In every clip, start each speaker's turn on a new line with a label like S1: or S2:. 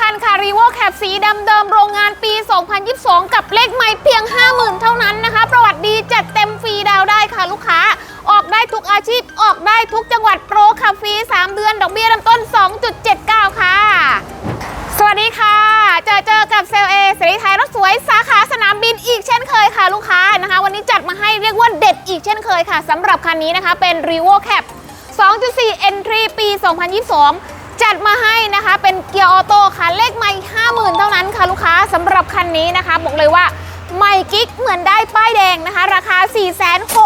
S1: คัญค่ะรีโวแคปสีดำเดิมโรงงานปี 2022 กับเลขไม่เพียง 50,000 เท่านั้นนะคะ ประวัติดีจัดเต็มฟรีดาวได้ค่ะลูกค้า ออกได้ทุกอาชีพออกได้ทุกจังหวัดโปรขับฟรี 3 เดือน ดอกเบี้ยเริ่มต้น 2.79 ค่ะ สวัสดีค่ะ เจอเจอกับเซลเอสรีไทยรถสวยสาขาสนามบินอีกเช่นเคยค่ะลูกค้านะคะ วันนี้จัดมาให้เรียกว่าเด็ดอีกเช่นเคยค่ะสำหรับคันนี้นะคะเป็น r e v o Cap 2.4 Entry ปี 2022 จัดมาให้นะคะ เป็นเกียร์ออโต้ค่ะ เลขไม่50,000เท่านั้นค่ะลูกค้าสำหรับคันนี้นะคะ บอกเลยว่าไม่กิ๊กเหมือนได้ป้ายแดงนะคะ ราคา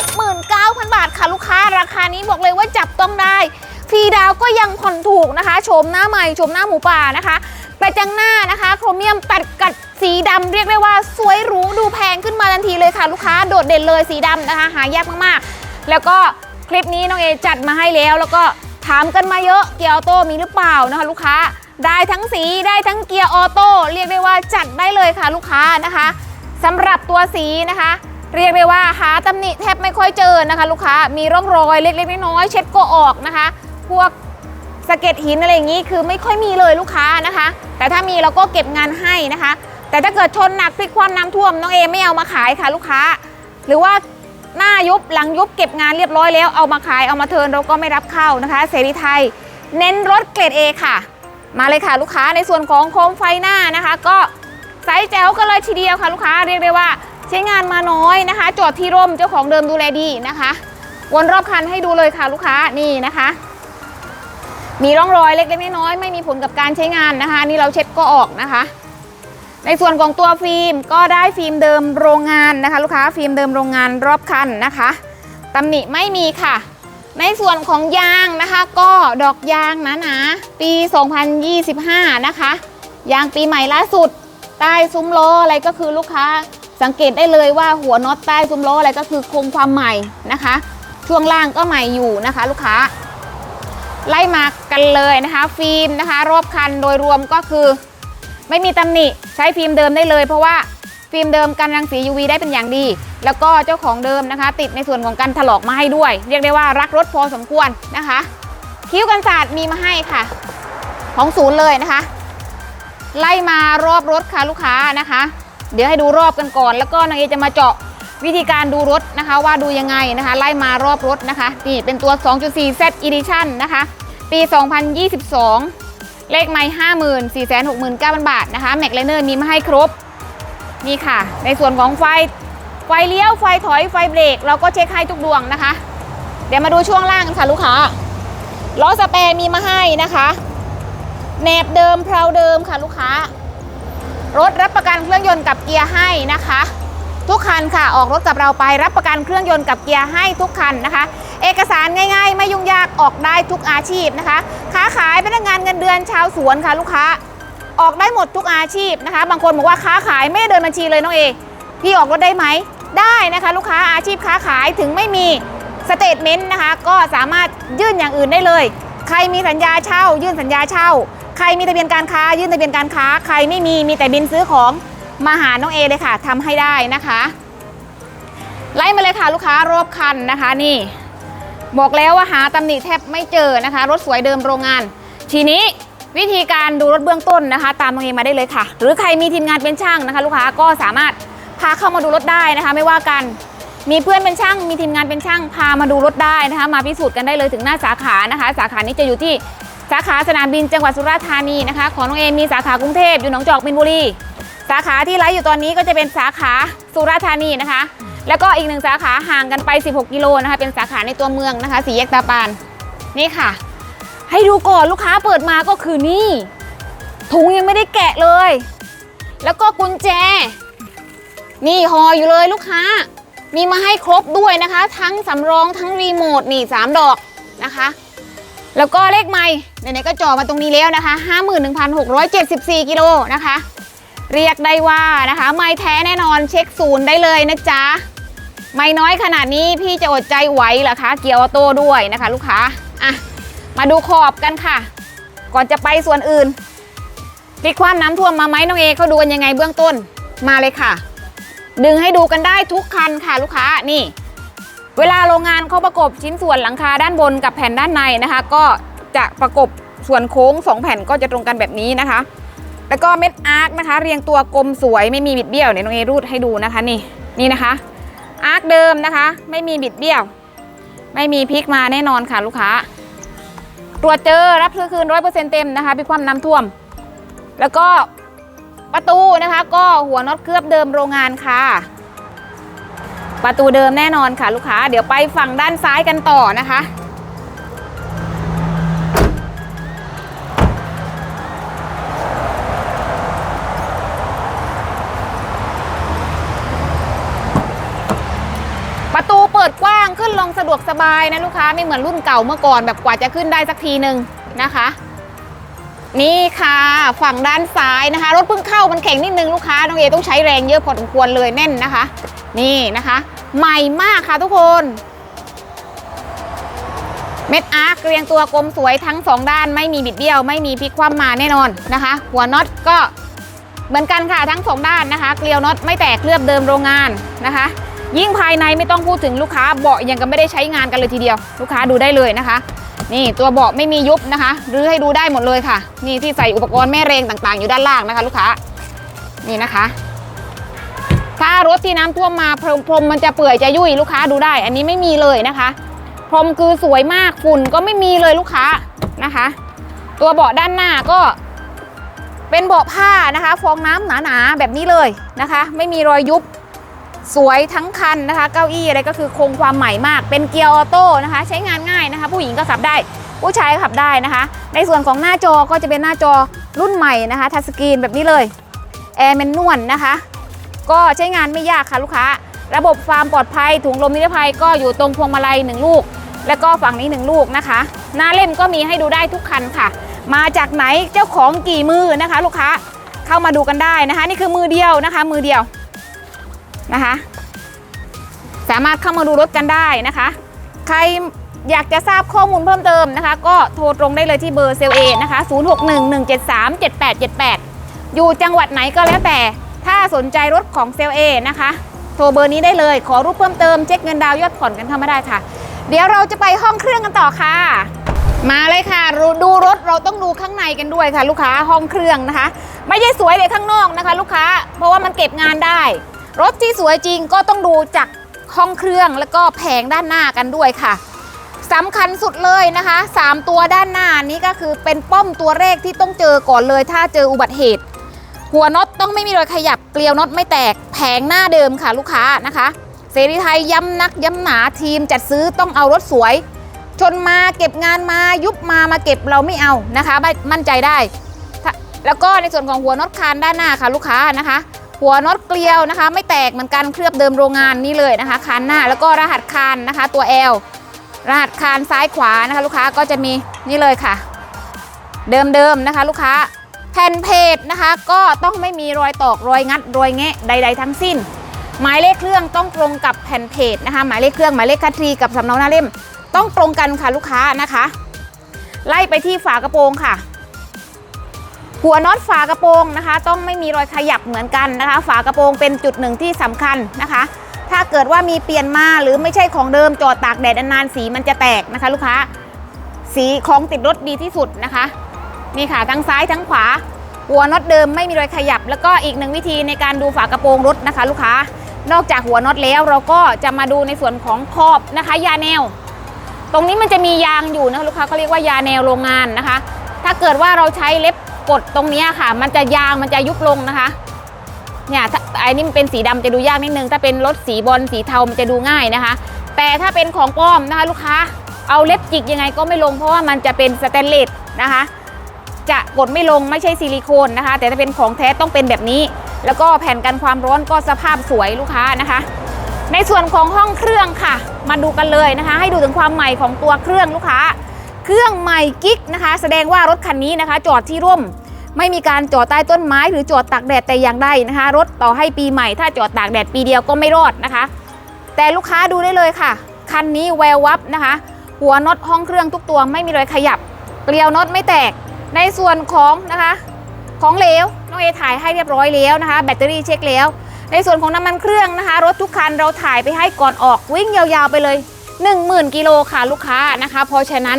S1: 469,000 บาทค่ะลูกค้า ราคานี้บอกเลยว่าจับต้องได้ฟรีดาวก็ยังผ่อนถูกนะคะโฉมหน้าใหม่โฉมหน้าหมูป่านะคะกระจังหน้านะคะ โครเมียมตัดกัดสีดำเรียกได้ว่าสวยหรูดูแพงขึ้นมาทันทีเลยค่ะ ลูกค้าโดดเด่นเลยสีดำนะคะ หายากมากๆ แล้วก็คลิปนี้น้องเอจัดมาให้แล้วแล้วก็ ถามกันมาเยอะเกียร์ออโต้มีหรือเปล่านะคะ ลูกค้าได้ทั้งสีได้ทั้งเกียร์ออโต้เรียกได้ว่าจัดได้เลยค่ะลูกค้านะคะสำหรับตัวสีนะคะ เรียกได้ว่าหาตำหนิแทบไม่ค่อยเจอนะคะ ลูกค้ามีร่องรอยเล็กๆน้อยๆเช็ดก็ออกนะคะ พวกสะเก็ดหินอะไรอย่างนี้คือไม่ค่อยมีเลยลูกค้านะคะ แต่ถ้ามีเราก็เก็บงานให้นะคะ แต่ถ้าเกิดชนหนักพลิกคว่ำน้ำท่วมน้องเอไม่เอามาขายค่ะลูกค้า หรือว่า หน้ายุบหลังยุบเก็บงานเรียบร้อยแล้วเอามาขายเอามาเทิร์นเราก็ไม่รับเข้านะคะ เสรีไทย เน้นรถเกรด A ค่ะ มาเลยค่ะลูกค้าในส่วนของโคมไฟหน้านะคะ ก็ไซส์แจ๋วกันเลยทีเดียวค่ะลูกค้าเรียกได้ว่าใช้งานมาน้อยนะคะ จอดที่ร่มเจ้าของเดิมดูแลดีนะคะ วนรอบคันให้ดูเลยค่ะลูกค้านี่นะคะ มีร่องรอยเล็กๆน้อยๆไม่มีผลกับการใช้งานนะคะ นี่เราเช็ดก็ออกนะคะ ในส่วนของตัวฟิล์มก็ได้ฟิล์มเดิมโรงงานนะคะ ลูกค้าฟิล์มเดิมโรงงานรอบคันนะคะตำหนิไม่มีค่ะ ในส่วนของยางนะคะ ก็ดอกยางนะนะปี 2025 นะคะ ยางปีใหม่ล่าสุด ใต้ซุ้มล้ออะไรก็คือลูกค้าสังเกตได้เลยว่าหัวน็อตใต้ซุ้มล้ออะไรก็คือคงความใหม่นะคะ ช่วงล่างก็ใหม่อยู่นะคะ ลูกค้า ไล่มากันเลยนะคะ ฟิล์มนะคะ รอบคันโดยรวมก็คือ ไม่มีตำหนิใช้ฟิล์มเดิมได้เลย เพราะว่าฟิล์มเดิมกันรังสี UV ได้เป็นอย่างดี แล้วก็เจ้าของเดิมนะคะ ติดในส่วนของการถลอกมาให้ด้วย เรียกได้ว่ารักรถพอสมควรนะคะ คิ้วกันศาสตร์มีมาให้ค่ะ ของศูนย์เลยนะคะ ไล่มารอบรถค่ะลูกค้านะคะ เดี๋ยวให้ดูรอบกันก่อน แล้วก็นางเอจะมาเจาะวิธีการดูรถนะคะว่าดูยังไงนะคะ ไล่มารอบรถนะคะนี่เป็นตัว 2.4 Z Edition นะคะ ปี 2022 เลขไม้ห้าหมื่นสี่แสนหกหมื่นเก้าพันบาทนะคะแม็กไลเนอร์มีมาให้ครบ นี่ค่ะ ในส่วนของไฟ ไฟเลี้ยว ไฟถอย ไฟเบรก เราก็เช็คให้ทุกดวงนะคะ เดี๋ยวมาดูช่วงล่างกันค่ะลูกค้า ล้อสเปร์มีมาให้นะคะแหนบเดิมเพลาเดิมค่ะลูกค้ารถรับประกันเครื่องยนต์กับเกียร์ให้นะคะ ทุกคันค่ะ ออกรถกับเราไปรับประกันเครื่องยนต์กับเกียร์ให้ทุกคันนะคะ เอกสารง่าย ๆ ไม่ยุ่งยากออกได้ทุกอาชีพนะคะ ค้าขายพนักงานเงินเดือนชาวสวนค่ะลูกค้า ออกได้หมดทุกอาชีพนะคะ บางคนบอกว่าค้าขายไม่ได้เดินบัญชีเลยน้องเอพี่ออกรถได้ไหมได้นะคะ ลูกค้าอาชีพค้าขายถึงไม่มีสเตทเมนต์นะคะ ก็สามารถยื่นอย่างอื่นได้เลย ใครมีสัญญาเช่า ยื่นสัญญาเช่า ใครมีทะเบียนการค้า ยื่นทะเบียนการค้า ใครไม่มีมีแต่บินซื้อของ มาหาน้องเอเลยค่ะทำให้ได้นะคะ ไล่มาเลยค่ะลูกค้ารอบคันนะคะนี่ บอกแล้วว่าหาตำหนิแทบไม่เจอนะคะ รถสวยเดิมโรงงาน ทีนี้วิธีการดูรถเบื้องต้นนะคะ ตามตรงนี้มาได้เลยค่ะ หรือใครมีทีมงานเป็นช่างนะคะ ลูกค้าก็สามารถพาเข้ามาดูรถได้นะคะ ไม่ว่ากันมีเพื่อนเป็นช่าง มีทีมงานเป็นช่าง พามาดูรถได้นะคะ มาพิสูจน์กันได้เลยถึงหน้าสาขานะคะ สาขานี้จะอยู่ที่สาขาสนามบินจังหวัดสุราษฎร์ธานีนะคะ ของน้องเอมีสาขากรุงเทพอยู่หนองจอกมินบุรีาขาที่ไลฟ์อยู่ตอนนี้ก็จะเป็นสาขาสุราษฎร์ธานีนะคะ แล้วก็อีกหนึ่งสาขาห่างกันไป 16 กิโลนะคะเป็นสาขาในตัวเมืองนะคะสีแยกตาปานนี่ค่ะ ให้ดูก่อนลูกค้าเปิดมาก็คือนี่ถุงยังไม่ได้แกะเลย แล้วก็กุญแจ นี่ห่ออยู่เลยลูกค้า มีมาให้ครบด้วยนะคะ ทั้งสำรองทั้งรีโมทนี่3ดอกนะคะ แล้วก็เลขไม้ไหนๆก็จ่อมาตรงนี้แล้วนะคะ 51,674 กิโลนะคะ เรียกได้ว่านะคะ ไม่แท้แน่นอนเช็คศูนย์ได้เลยนะจ๊ะ ไม่น้อยขนาดนี้พี่จะอดใจไหวเหรอคะ เกียร์ออโต้ด้วยนะคะลูกค้าอะมาดูขอบกันค่ะ ก่อนจะไปส่วนอื่นพลิกความน้ำท่วมมาไหมน้องเอเขาดูกันยังไงเบื้องต้นมาเลยค่ะ ดึงให้ดูกันได้ทุกคันค่ะลูกค้านี่ เวลาโรงงานเขาประกบชิ้นส่วนหลังคาด้านบนกับแผ่นด้านในนะคะ ก็จะประกบส่วนโค้งสองแผ่นก็จะตรงกันแบบนี้นะคะ แล้วก็เม็ดอาร์คนะคะ เรียงตัวกลมสวยไม่มีบิดเบี้ยวเนี่ยน้องเอรูดให้ดูนะคะนี่นี่นะคะ อาร์คเดิมนะคะ ไม่มีบิดเบี้ยว ไม่มีพลิกมาแน่นอนค่ะลูกค้าตรวจเจอรับซื้อคืนร้อยเปอร์เซ็นต์เต็มนะคะพี่ความน้ำท่วม แล้วก็ประตูนะคะ ก็หัวน็อตเคลือบเดิมโรงงานค่ะ ประตูเดิมแน่นอนค่ะลูกค้า เดี๋ยวไปฝั่งด้านซ้ายกันต่อนะคะะดวกสบายนะลูกค้าไม่เหมือนรุ่นเก่าเมื่อก่อนแบบกว่าจะขึ้นได้สักทีหนึ่งนะคะ นี่ค่ะฝั่งด้านซ้ายนะคะ รถเพิ่งเข้ามันแข็งนิดนึงลูกค้าน้องเอต้องใช้แรงเยอะพอสมควรเลยแน่นนะคะ นี่นะคะ ใหม่มากค่ะทุกคนเม็ดอาร์คเรียงตัวกลมสวยทั้งสองด้านไม่มีบิดเบี้ยว ไม่มีพลิกคว่ำมาแน่นอนนะคะ หัวน็อตก็เหมือนกันค่ะทั้งสองด้านนะคะ เกลียวน็อตไม่แตกเคลือบเดิมโรงงานนะคะ ยิ่งภายในไม่ต้องพูดถึงลูกค้าเบาะยังก็ไม่ได้ใช้งานกันเลยทีเดียว ลูกค้าดูได้เลยนะคะ นี่ตัวเบาะไม่มียุบนะคะรื้อให้ดูได้หมดเลยค่ะ นี่ที่ใส่อุปกรณ์แม่แรงต่างๆ อยู่ด้านล่างนะคะ ลูกค้านี่นะคะ ถ้ารถที่น้ำท่วมมาพรมพรมมันจะเปื่อยจะยุ่ยลูกค้าดูได้ อันนี้ไม่มีเลยนะคะพรมคือสวยมากฝุ่นก็ไม่มีเลยลูกค้านะคะ ตัวเบาะด้านหน้าก็เป็นเบาะผ้านะคะ ฟองน้ำหนาๆแบบนี้เลยนะคะ ไม่มีรอยยุบ สวยทั้งคันนะคะ เก้าอี้อะไรก็คือคงความใหม่มาก เป็นเกียร์ออโต้นะคะ ใช้งานง่ายนะคะ ผู้หญิงก็ขับได้ ผู้ชายก็ขับได้นะคะ ในส่วนของหน้าจอก็จะเป็นหน้าจอรุ่นใหม่นะคะทัชสกรีนแบบนี้เลยแอร์แมนนวลนะคะ ก็ใช้งานไม่ยากค่ะลูกค้า ระบบความปลอดภัยถุงลมนิรภัยก็อยู่ตรงพวงมาลัยหนึ่งลูก แล้วก็ฝั่งนี้หนึ่งลูกนะคะ หน้าเล่มก็มีให้ดูได้ทุกคันค่ะ มาจากไหนเจ้าของกี่มือนะคะ ลูกค้าเข้ามาดูกันได้นะคะ นี่คือมือเดียวนะคะ มือเดียว นะคะ สามารถเข้ามาดูรถกันได้นะคะ ใครอยากจะทราบข้อมูลเพิ่มเติมนะคะ ก็โทรตรงได้เลยที่เบอร์เซลเอนะคะ 0611737878 อยู่จังหวัดไหนก็แล้วแต่ ถ้าสนใจรถของเซลเอนะคะ โทรเบอร์นี้ได้เลย ขอรูปเพิ่มเติมเช็คเงินดาวยอดผ่อนกันเข้ามาได้ค่ะ เดี๋ยวเราจะไปห้องเครื่องกันต่อค่ะ มาเลยค่ะ ดูดูรถเราต้องดูข้างในกันด้วยค่ะ ลูกค้าห้องเครื่องนะคะ ไม่ใช่สวยเลยข้างนอกนะคะ ลูกค้า เพราะว่ามันเก็บงานได้ รถที่สวยจริงก็ต้องดูจากห้องเครื่องแล้วก็แผงด้านหน้ากันด้วยค่ะสำคัญสุดเลยนะคะ 3 ตัวด้านหน้านี้ก็คือเป็นป้อมตัวแรกที่ต้องเจอก่อนเลย ถ้าเจออุบัติเหตุ หัวน็อตต้องไม่มีรอยขยับเกลียวน็อตไม่แตกแผงหน้าเดิมค่ะลูกค้านะคะเสรีไทยย้ำนักย้ำหนาทีมจัดซื้อต้องเอารถสวย ชนมาเก็บงานมายุบมามาเก็บเราไม่เอานะคะม่มั่นใจได้ แล้วก็ในส่วนของหัวน็อตคานด้านหน้าค่ะลูกค้านะคะ หัวน็อตเกลียวนะคะ ไม่แตกเหมือนกันเคลือบเดิมโรงงานนี่เลยนะคะคานหน้าแล้วก็รหัสคานนะคะ ตัว L รหัสคานซ้ายขวานะคะ ลูกค้าก็จะมีนี่เลยค่ะ เดิมๆนะคะ ลูกค้าแผ่นเพจนะคะ ก็ต้องไม่มีรอยตอกรอยงัดรอยแงะใด ๆ ทั้งสิ้น หมายเลขเครื่องต้องตรงกับแผ่นเพจนะคะ หมายเลขเครื่องหมายเลขคัตรีกับสำเนาหน้าเล่ม ต้องตรงกันค่ะลูกค้านะคะ ไล่ไปที่ฝากระโปรงค่ะ หัวน็อตฝากระโปรงนะคะ ต้องไม่มีรอยขยับเหมือนกันนะคะ ฝากระโปรงเป็นจุดหนึ่งที่สำคัญนะคะ ถ้าเกิดว่ามีเปลี่ยนมาหรือไม่ใช่ของเดิมจอดตากแดดนานๆสีมันจะแตกนะคะ ลูกค้า สีของติดรถดีที่สุดนะคะนี่ค่ะทั้งซ้ายทั้งขวาหัวน็อตเดิมไม่มีรอยขยับ แล้วก็อีกหนึ่งวิธีในการดูฝากระโปรงรถนะคะ ลูกค้านอกจากหัวน็อตแล้วเราก็จะมาดูในส่วนของขอบนะคะ ยาแนว ตรงนี้มันจะมียางอยู่นะคะลูกค้าเขาเรียกว่ายาแนวโรงงานนะคะ ถ้าเกิดว่าเราใช้เล็บ กดตรงนี้ค่ะ มันจะยางมันจะยุบลงนะคะ เนี่ยถ้าไอ้นี่มันเป็นสีดำจะดูยากนิดนึง ถ้าเป็นรถสีบอลสีเทามันจะดูง่ายนะคะ แต่ถ้าเป็นของปลอมนะคะ ลูกค้าเอาเล็บจิกยังไงก็ไม่ลงเพราะว่ามันจะเป็นสแตนเลสนะคะ จะกดไม่ลงไม่ใช่ซิลิโคนนะคะ แต่ถ้าเป็นของแท้ต้องเป็นแบบนี้ แล้วก็แผ่นกันความร้อนก็สภาพสวยลูกค้านะคะ ในส่วนของห้องเครื่องค่ะ มาดูกันเลยนะคะ ให้ดูถึงความใหม่ของตัวเครื่องลูกค้า เครื่องใหม่กิ๊กนะคะ แสดงว่ารถคันนี้นะคะ จอดที่ร่ม ไม่มีการจอดใต้ต้นไม้หรือจอดตากแดดแต่อย่างใดนะคะ รถต่อให้ปีใหม่ ถ้าจอดตากแดดปีเดียวก็ไม่รอดนะคะ แต่ลูกค้าดูได้เลยค่ะ คันนี้แวววับนะคะ หัวน็อตห้องเครื่องทุกตัวไม่มีรอยขยับเกลียวน็อตไม่แตก ในส่วนของนะคะ ของเหลวน้องเอถ่ายให้เรียบร้อยแล้วนะคะ แบตเตอรี่เช็คแล้วในส่วนของน้ำมันเครื่องนะคะ รถทุกคันเราถ่ายไปให้ก่อนออกวิ่งยาวๆไปเลย 10,000 กิโลค่ะลูกค้านะคะ เพราะฉะนั้น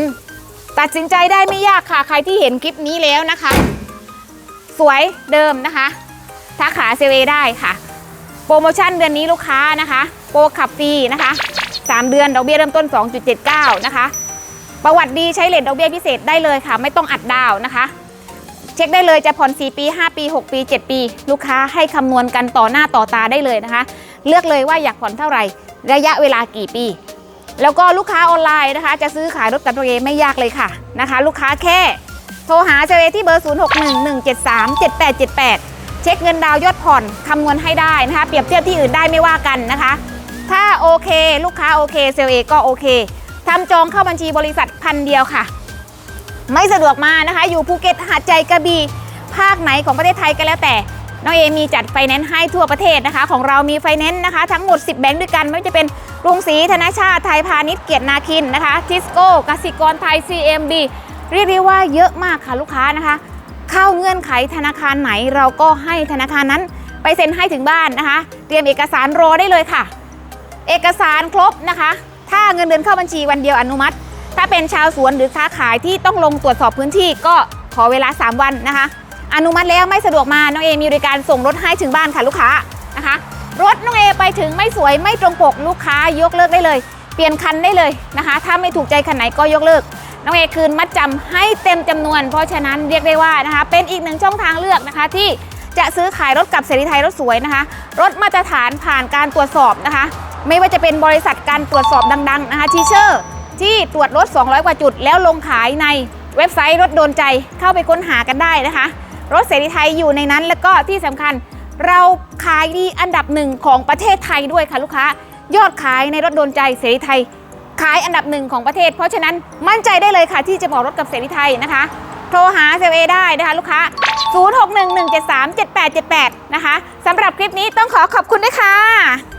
S1: ตัดสินใจได้ไม่ยากค่ะ ใครที่เห็นคลิปนี้แล้วนะคะ สวยเดิมนะคะทักหาเซเวได้ค่ะ โปรโมชั่นเดือนนี้ลูกค้านะคะ โปรขับฟรีนะคะ 3 เดือนดอกเบี้ยเริ่มต้น 2.79 นะคะ ประวัติดีใช้เลทดอกเบี้ยพิเศษได้เลยค่ะ ไม่ต้องอัดดาวน์นะคะ เช็คได้เลยจะผ่อน 4 ปี 5 ปี 6 ปี 7 ปี ลูกค้าให้คำนวณกันต่อหน้าต่อตาได้เลยนะคะ เลือกเลยว่าอยากผ่อนเท่าไหร่ ระยะเวลากี่ปี แล้วก็ลูกค้าออนไลน์นะคะ จะซื้อขายรถกับตัวเองไม่ยากเลยค่ะนะคะ ลูกค้าแค่ โทรหาเซเวที่เบอร์ 0611737878 เช็คเงินดาวยอดผ่อนคำนวณให้ได้นะคะ เปรียบเทียบที่อื่นได้ไม่ว่ากันนะคะ ถ้าโอเคลูกค้าโอเคเซลเอก็โอเคทำจองเข้าบัญชีบริษัทพันเดียวค่ะ ไม่สะดวกมานะคะ อยู่ภูเก็ตหาดใจกระบี่ภาคไหนของประเทศไทยก็แล้วแต่ น้องเอมีจัดไฟแนนซ์ให้ทั่วประเทศนะคะ ของเรามีไฟแนนซ์นะคะ ทั้งหมด 10 แบงค์ด้วยกัน ไม่ว่าจะเป็นกรุงศรีธนชาติไทยพาณิชย์เกียรตินาคินนะคะทิสโก้กสิกรไทย CMB เรียกได้ว่าเยอะมากค่ะลูกค้านะคะ เข้าเงื่อนไขธนาคารไหนเราก็ให้ธนาคารนั้น ไปเซ็นให้ถึงบ้านนะคะ เตรียมเอกสารรอได้เลยค่ะ เอกสารครบนะคะ ถ้าเงินเดือนเข้าบัญชีวันเดียวอนุมัติ ถ้าเป็นชาวสวนหรือค้าขายที่ต้องลงตรวจสอบพื้นที่ก็ขอเวลา 3 วันนะคะ อนุมัติแล้วไม่สะดวกมา น้องเอมีบริการส่งรถให้ถึงบ้านค่ะลูกค้านะคะ รถน้องเอไปถึงไม่สวยไม่ตรงปกลูกค้ายกเลิกได้เลย เปลี่ยนคันได้เลยนะคะ ถ้าไม่ถูกใจคันไหนก็ยกเลิก น้องเอคืนมัดจำให้เต็มจำนวน เพราะฉะนั้นเรียกได้ว่านะคะ เป็นอีกหนึ่งช่องทางเลือกนะคะที่จะซื้อขายรถกับเสรีไทยรถสวยนะคะ รถมาตรฐานผ่านการตรวจสอบนะคะ ไม่ว่าจะเป็นบริษัทการตรวจสอบดังๆนะคะทีเชอร์ที่ตรวจรถ 200 กว่าจุด แล้วลงขายในเว็บไซต์รถโดนใจเข้าไปค้นหากันได้นะคะ รถเสรีไทยอยู่ในนั้น แล้วก็ที่สำคัญเราขายดีอันดับหนึ่งของประเทศไทยด้วยค่ะลูกค้ายอดขายในรถโดนใจเสรีไทย ขายอันดับหนึ่งของประเทศ เพราะฉะนั้นมั่นใจได้เลยค่ะที่จะบอกรถกับเสรีไทยนะคะ โทรหาเซลเอได้นะคะลูกค้า 0611737878 นะคะสำหรับคลิปนี้ต้องขอขอบคุณด้วยค่ะ